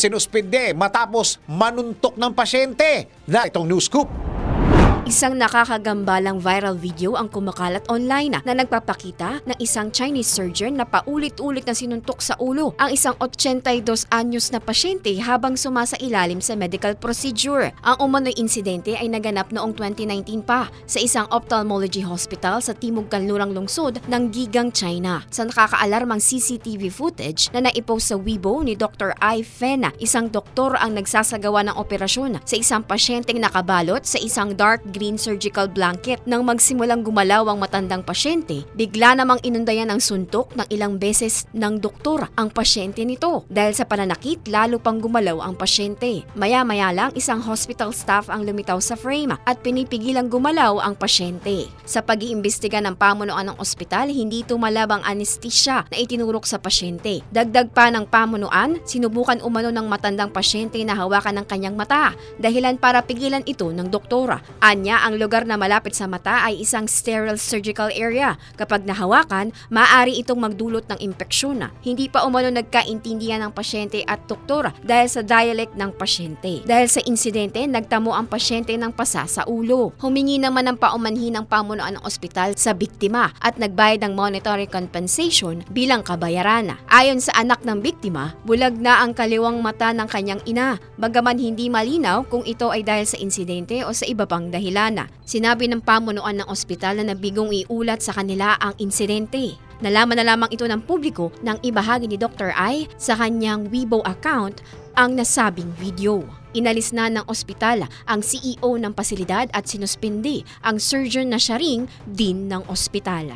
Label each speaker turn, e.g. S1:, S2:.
S1: sinuspinde matapos manuntok ng pasyente. Na itong news scoop.
S2: Isang nakakagambalang viral video ang kumakalat online na nagpapakita ng isang Chinese surgeon na paulit-ulit na sinuntok sa ulo ang isang 82 anyos na pasyente habang sumasailalim sa medical procedure. Ang umano'y insidente ay naganap noong 2019 pa sa isang ophthalmology hospital sa Timog Kanlurang Lungsod ng Gigang, China. Sa nakakaalarmang CCTV footage na naipost sa Weibo ni Dr. Ai Fena, isang doktor ang nagsasagawa ng operasyon sa isang pasyenteng nakabalot sa isang dark green surgical blanket. Nang magsimulang gumalaw ang matandang pasyente, bigla namang inundayan ng suntok ng ilang beses ng doktor ang pasyente nito. Dahil sa pananakit, lalo pang gumalaw ang pasyente. Maya-maya lang, isang hospital staff ang lumitaw sa frame at pinipigilang gumalaw ang pasyente. Sa pag-iimbestiga ng pamunuan ng ospital, hindi tumalab ang anesthesia na itinurok sa pasyente. Dagdag pa ng pamunuan, sinubukan umano ng matandang pasyente na hawakan ng kanyang mata, dahilan para pigilan ito ng doktora. Anya, ang lugar na malapit sa mata ay isang sterile surgical area. Kapag nahawakan, maaari itong magdulot ng impeksyon. Hindi pa umano nagkaintindihan ng pasyente at doktora dahil sa dialect ng pasyente. Dahil sa insidente, nagtamo ang pasyente ng pasa sa ulo. Humingi naman ng paumanhin ng pamunuan ng ospital sa biktima at nagbayad ng monetary compensation bilang kabayaran. Ayon sa anak ng biktima, bulag na ang kaliwang mata ng kanyang ina, bagaman hindi malinaw kung ito ay dahil sa insidente o sa iba pang dahilan. Sinabi ng pamunuan ng ospital na nabigong iulat sa kanila ang insidente. Nalaman na lamang ito ng publiko nang ibahagi ni Dr. Ai sa kanyang Weibo account ang nasabing video. Inalis na ng ospital ang CEO ng pasilidad at sinuspindi ang surgeon na siya ring din ng ospital.